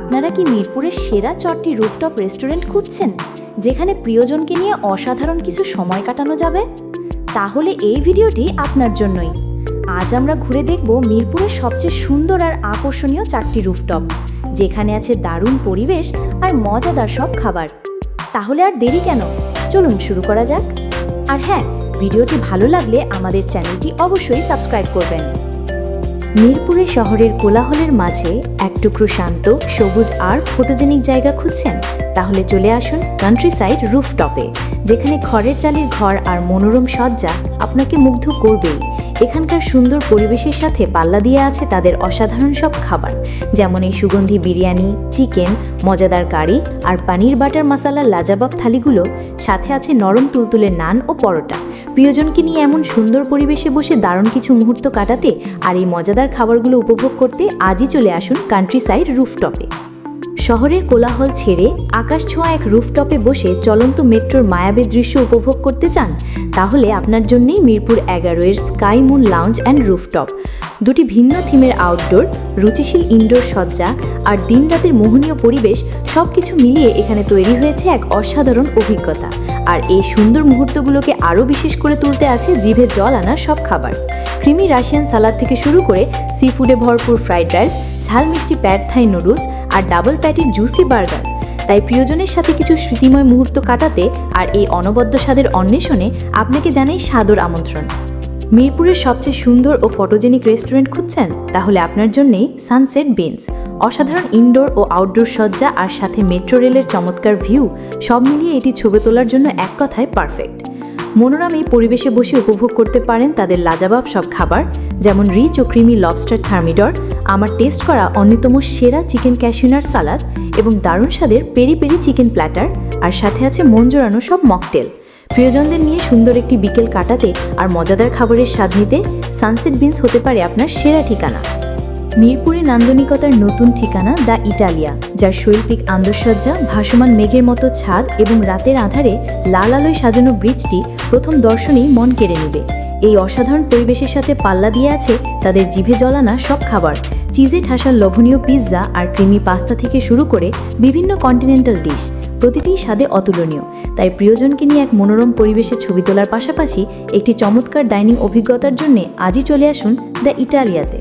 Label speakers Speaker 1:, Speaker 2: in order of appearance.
Speaker 1: আপনারা কি মিরপুরের সেরা চট্টি রুফটপ রেস্টুরেন্ট খুঁজছেন, যেখানে প্রিয়জনকে নিয়ে অসাধারণ কিছু সময় কাটানো যাবে? তাহলে এই ভিডিওটি আপনার জন্যই। আজ আমরা ঘুরে দেখব মিরপুরের সবচেয়ে সুন্দর আর আকর্ষণীয় চারটি রুফটপ, যেখানে আছে দারুণ পরিবেশ আর মজাদার সব খাবার। তাহলে আর দেরি কেন? চলুন শুরু করা যাক। আর হ্যাঁ ভিডিওটি ভালো লাগলে আমাদের চ্যানেলটি অবশ্যই সাবস্ক্রাইব করবেন। মিরপুরে শহরের কোলাহলের মাঝে এক টুকরো শান্ত, সবুজ আর ফটোজেনিক জায়গা খুঁজছেন? তাহলে চলে আসুন কান্ট্রি সাইড রুফটপে যেখানে খড়ের চালের ঘর আর মনোরম সজ্জা আপনাকে মুগ্ধ করবেই। এখানকার সুন্দর পরিবেশের সাথে পাল্লা দিয়ে আছে তাদের অসাধারণ সব খাবার, যেমন এই সুগন্ধি বিরিয়ানি, চিকেন, মজাদার কারি আর পানির বাটার মশালা লাজাবাব থালিগুলো। সাথে আছে নরম তুলতুলে নান ও পরোটা। প্রিয়জনকে নিয়ে এমন সুন্দর পরিবেশে বসে দারুণ কিছু মুহূর্ত কাটাতে আর এই মজাদার খাবারগুলো উপভোগ করতে আজই চলে আসুন কান্ট্রি সাইড রুফটপে শহরের কোলাহল ছেড়ে আকাশ ছোঁয়া এক রুফটপে বসে চলন্ত মেট্রোর মায়াবী দৃশ্য উপভোগ করতে চান, তাহলে আপনার জন্যই মিরপুর এগারো এর Sky Moon Lounge and rooftop. দুটি ভিন্ন থিমের আউটডোর, রুচিশীল ইনডোর সজ্জা আর দিনরাতের মোহনীয় পরিবেশ সব কিছু মিলিয়ে এখানে তৈরি হয়েছে এক অসাধারণ অভিজ্ঞতা। আর এই সুন্দর মুহূর্তগুলোকে আরও বিশেষ করে তুলতে আছে জিভে জল আনা সব খাবার। ক্রিমি রাশিয়ান সালাদ থেকে শুরু করে সি ফুডে ভরপুর ফ্রাইড রাইস ঝাল মিষ্টি প্যাড থাই নুডলস আর ডাবল প্যাটির জুসি বার্গার। তাই প্রিয়জনের সাথে কিছু স্মৃতিময় মুহূর্ত কাটাতে আর এই অনবদ্য স্বাদের অন্বেষণে আপনাকে জানাই সাদর আমন্ত্রণ। মিরপুরের সবচেয়ে সুন্দর ও ফটোজেনিক রেস্টুরেন্ট খুঁজছেন? তাহলে আপনার জন্যেই সানসেট বিনস। অসাধারণ ইনডোর ও আউটডোর সজ্জা আর সাথে মেট্রো রেলের চমৎকার ভিউ, সব মিলিয়ে এটি ছবি তোলার জন্য এক কথায় পারফেক্ট। মনোরম এই পরিবেশে বসে উপভোগ করতে পারেন তাদের লাজাবাব সব খাবার, যেমন রিচ ও ক্রিমি লবস্টার থার্মিডর, আমার টেস্ট করা অন্যতম সেরা চিকেন ক্যাশিউনার সালাদ এবং দারুণ স্বাদের পেরি পেরি চিকেন প্ল্যাটার, আর সাথে আছে মন জোড়ানো সব মকটেল। প্রিয়জনদের নিয়ে সুন্দর একটি বিকেল কাটাতে আর মজাদার খাবারের স্বাদ নিতে সানসেট বিনস হতে পারে আপনার সেরা ঠিকানা। মিরপুরে নান্দনিকতার নতুন ঠিকানা দ্য ইটালিয়া, যার শৈল্পিক আন্দরসজ্জা ভাসমান মেঘের মতো ছাদ এবং রাতের আধারে লাল আলোয় সাজানো ব্রিজটি প্রথম দর্শনেই মন কেড়ে নেবে। এই অসাধারণ পরিবেশের সাথে পাল্লা দিয়ে আছে তাদের জিভে জ্বলানা সব খাবার, চিজে ঠাসার লোভনীয় পিৎজা আর ক্রিমি পাস্তা থেকে শুরু করে বিভিন্ন কন্টিনেন্টাল ডিশ, প্রতিটি স্বাদে অতুলনীয়। তাই প্রিয়জনকে নিয়ে এক মনোরম পরিবেশে ছবি তোলার পাশাপাশি একটি চমৎকার ডাইনিং অভিজ্ঞতার জন্য আজই চলে আসুন দ্য ইটালিয়াতে।